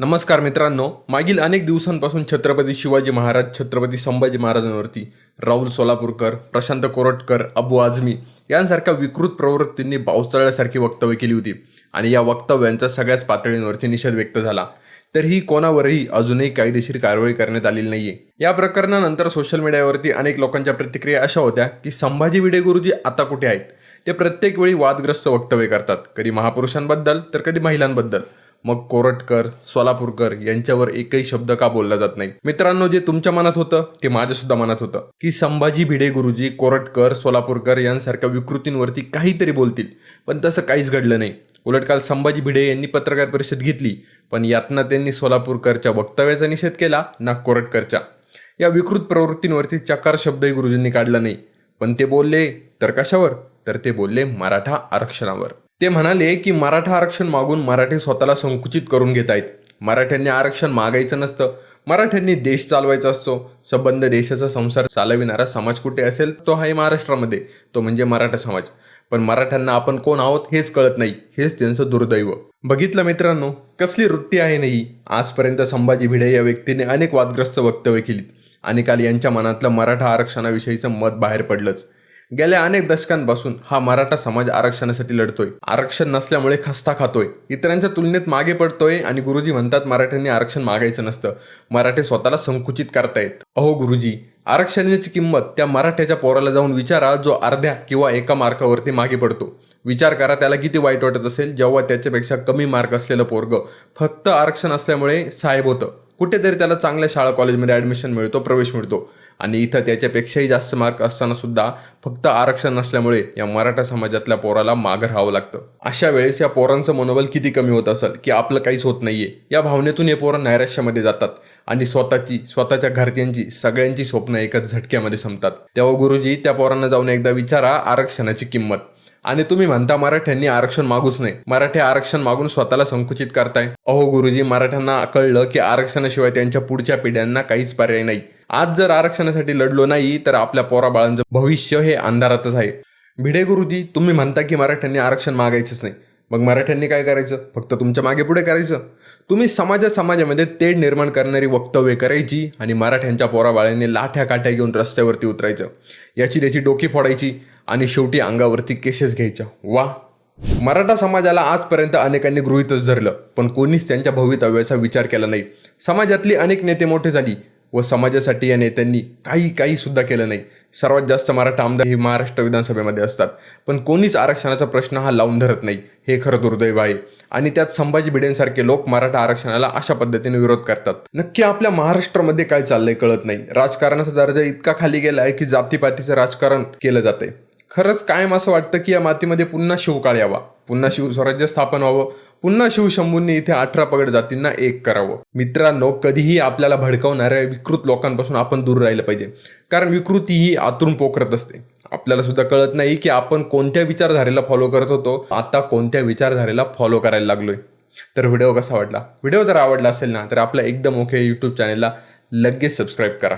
नमस्कार मित्रांनो मागील अनेक दिवसांपासून छत्रपती शिवाजी महाराज छत्रपती संभाजी महाराजांवरती राहुल सोलापूरकर प्रशांत कोरटकर अबू आझमी यांसारख्या विकृत प्रवृत्तींनी पावसाळ्यासारखी वक्तव्य केली होती आणि या वक्तव्यांचा सगळ्याच पातळींवरती निषेध व्यक्त झाला. तरीही कोणावरही अजूनही कायदेशीर कारवाई करण्यात आलेली नाहीये. या प्रकरणानंतर सोशल मीडियावरती अनेक लोकांच्या प्रतिक्रिया अशा होत्या की संभाजी विडे गुरुजी आता कुठे आहेत? ते प्रत्येक वेळी वादग्रस्त वक्तव्य करतात. कधी महापुरुषांबद्दल तर कधी महिलांबद्दल. मग कोरटकर सोलापूरकर यांच्यावर एकही शब्द का बोलला जात नाही? मित्रांनो जे तुमच्या मनात होतं ते माझ्या सुद्धा मनात होतं. की संभाजी भिडे गुरुजी कोरटकर सोलापूरकर यांसारख्या विकृतींवरती काहीतरी बोलतील. पण तसं काहीच घडलं नाही. उलट काल संभाजी भिडे यांनी पत्रकार परिषद घेतली पण यातनं त्यांनी सोलापूरकरच्या वक्तव्याचा निषेध केला ना कोरटकरच्या. या विकृत प्रवृत्तींवरती चकार शब्दही गुरुजींनी काढला नाही. पण ते बोलले तर कशावर? तर ते बोलले मराठा आरक्षणावर. ते म्हणाले की मराठा आरक्षण मागून मराठे स्वतःला संकुचित करून घेत आहेत. मराठ्यांनी आरक्षण मागायचं नसतं. मराठ्यांनी देश चालवायचा असतो. संबंध देशाचा संसार चालविणारा समाज कुठे असेल? तो आहे महाराष्ट्रामध्ये. तो म्हणजे मराठा समाज. पण मराठ्यांना आपण कोण आहोत हेच कळत नाही. हेच त्यांचं दुर्दैव. बघितलं मित्रांनो कसली वृत्ती आहे नाही आजपर्यंत संभाजी भिडे या व्यक्तीने अनेक वादग्रस्त वक्तव्य केलीत. आणि काल यांच्या मनातलं मराठा आरक्षणाविषयीचं मत बाहेर पडलंच. गेल्या अनेक दशकांपासून हा मराठा समाज आरक्षणासाठी लढतोय. आरक्षण नसल्यामुळे खस्ता खातोय. इतरांच्या तुलनेत मागे पडतोय आणि गुरुजी म्हणतात मराठ्यांनी आरक्षण मागायचं नसतं. मराठे स्वतःला संकुचित करतायत. अहो गुरुजी आरक्षणाची किंमत त्या मराठ्याच्या पोराला जाऊन विचारा जो अर्ध्या किंवा एका मार्कावरती मागे पडतो. विचार करा त्याला किती वाईट वाटत असेल जेव्हा त्याच्यापेक्षा कमी मार्क असलेलं पोरग फक्त आरक्षण असल्यामुळे साहेब होतं. कुठेतरी त्याला चांगल्या शाळा कॉलेजमध्ये ॲडमिशन मिळतो प्रवेश मिळतो. आणि इथं त्याच्यापेक्षाही जास्त मार्क असताना सुद्धा फक्त आरक्षण नसल्यामुळे या मराठा समाजातल्या पोराला मागं राहावं लागतं. अशा वेळेस या पोरांचं मनोबल किती कमी होत असेल की आपलं काहीच होत नाहीये या भावनेतून हे पोरं नैराश्यामध्ये जातात. आणि स्वतःची स्वतःच्या घरच्यांची सगळ्यांची स्वप्न एकाच झटक्यामध्ये संपतात. तेव्हा गुरुजी त्या पोरांना जाऊन एकदा विचारा आरक्षणाची किंमत. आणि तुम्ही म्हणता मराठ्यांनी आरक्षण मागूच नाही मराठी आरक्षण मागून स्वतःला संकुचित करताय. अहो गुरुजी मराठ्यांना कळलं की आरक्षणाशिवाय त्यांच्या पुढच्या पिढ्यांना काहीच पर्याय नाही. आज जर आरक्षणासाठी लढलो नाही तर आपल्या पोराबाळांचं भविष्य हे अंधारातच आहे. भिडे गुरुजी तुम्ही म्हणता की मराठ्यांनी आरक्षण मागायचंच नाही. मग मराठ्यांनी काय करायचं? फक्त तुमच्या मागे पुढे करायचं? तुम्ही समाजा समाजामध्ये तेढ निर्माण करणारी वक्तव्य करायची आणि मराठ्यांच्या पोराबाळ्यांनी लाठ्या काठ्या घेऊन रस्त्यावरती उतरायचं. याची त्याची डोकी फोडायची. आणि शेवटी अंगावरती केसेस घ्यायच्या. वा! मराठा समाजाला आजपर्यंत अनेकांनी गृहीतच धरलं पण कोणीच त्यांच्या भवितव्याचा विचार केला नाही. समाजातली अनेक नेते मोठे झाली व समाजासाठी या नेत्यांनी काही काही सुद्धा केलं नाही. सर्वात जास्त मराठा आमदार हे महाराष्ट्र विधानसभेमध्ये असतात पण कोणीच आरक्षणाचा प्रश्न हा लावून धरत नाही. हे खरं दुर्दैव आहे. आणि त्यात संभाजी भिडेंसारखे लोक मराठा आरक्षणाला अशा पद्धतीने विरोध करतात. नक्की आपल्या महाराष्ट्रामध्ये काय चाललंय कळत नाही. राजकारणाचा दर्जा इतका खाली गेला आहे की जातीपातीचं राजकारण केलं जातंय. खरंच कायम असं वाटतं की या मातीमध्ये पुन्हा शिवकाळ यावा पुन्हा शिवस्वराज्य स्थापन व्हावं. पुन्हा शिवशंभूंनी इथे अठरा पगड जातींना एक करावं. मित्रांनो कधीही आपल्याला भडकवणाऱ्या विकृत लोकांपासून आपण दूर राहिलं पाहिजे. कारण विकृती ही आतून पोखरत असते. आपल्याला सुद्धा कळत नाही की आपण कोणत्या विचारधारेला फॉलो करत होतो. आता कोणत्या विचारधारेला फॉलो करायला लागलोय. तर व्हिडिओ कसा वाटला? व्हिडिओ जर आवडला असेल ना तर आपल्या एकदम ओके यूट्यूब चॅनेलला लगेच सबस्क्राईब करा.